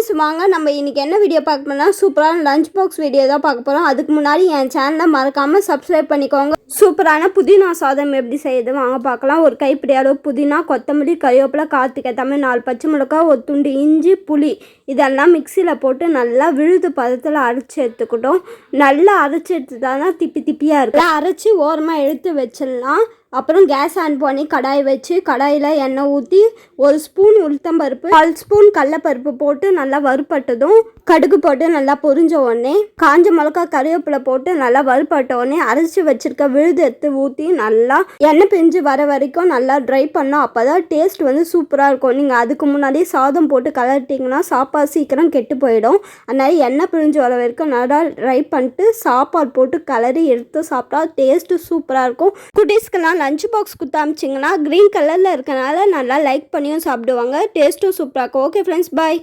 Guys வாங்க நம்ம இன்றைக்கி என்ன வீடியோ பார்க்க போனால் சூப்பரான லஞ்ச் பாக்ஸ் வீடியோ தான் பார்க்க போகிறோம் அதுக்கு முன்னாடி என் சேனலை மறக்காமல் சப்ஸ்கிரைப் பண்ணிக்கோங்க. சூப்பரான புதினா சாதம் எப்படி செய்யுது? வாங்க பார்க்கலாம். ஒரு கைப்பிடி அளவு புதினா கொத்தமல்லி கறிவேப்பிலை கார்த்திகை தமிழ் நாலு பச்சை மிளகா ஒரு துண்டு இஞ்சி புளி. இதெல்லாம் மிக்சியில் போட்டு நல்லா விழுது பதத்தில் அரைச்சி எடுத்துக்கிட்டோம். நல்லா அரைச்சி எடுத்துட்டாதான் திப்பி திப்பியாக இருக்கும். அரைச்சி ஓரமாக எடுத்து வச்சிடலாம். அப்புறம் கேஸ் ஆன் பண்ணி கடாய் வச்சு கடாயில் எண்ணெய் ஊற்றி ஒரு ஸ்பூன் உளுத்தம்பருப்பு கால் ஸ்பூன் கடலப்பருப்பு போட்டு நல்லா வறுப்பட்டதும் கடுகு போட்டு நல்லா பொரிஞ்ச உடனே காஞ்ச மிளகா கருவேப்பிலை போட்டு நல்லா வறுப்பட்ட உடனே அரைச்சி வச்சுருக்க விழுது எடுத்து ஊற்றி நல்லா எண்ணெய் பிஞ்சு வர வரைக்கும் நல்லா ட்ரை பண்ணோம் அப்போ தான் டேஸ்ட் வந்து சூப்பராக இருக்கும். நீங்கள் அதுக்கு முன்னாடியே சாதம் போட்டு கலட்டிங்கன்னா சாப்பாடு சீக்கிரம் கெட்டு போயிடும். அதனால் எண்ணெய் பிழிஞ்சு வர வரைக்கும் நல்லா ட்ரை பண்ணிட்டு சாப்பாடு போட்டு கலரி எடுத்து சாப்பிட்டா டேஸ்ட்டு சூப்பராக இருக்கும். குட்டீஸ்க்கெல்லாம் லஞ்ச் பாக்ஸ் கொடுத்து அமிச்சிங்கன்னா க்ரீன் கலரில் இருக்கனால நல்லா லைக் பண்ணியும் சாப்பிடுவாங்க. டேஸ்ட்டும் சூப்பராக இருக்கும். Okay friends bye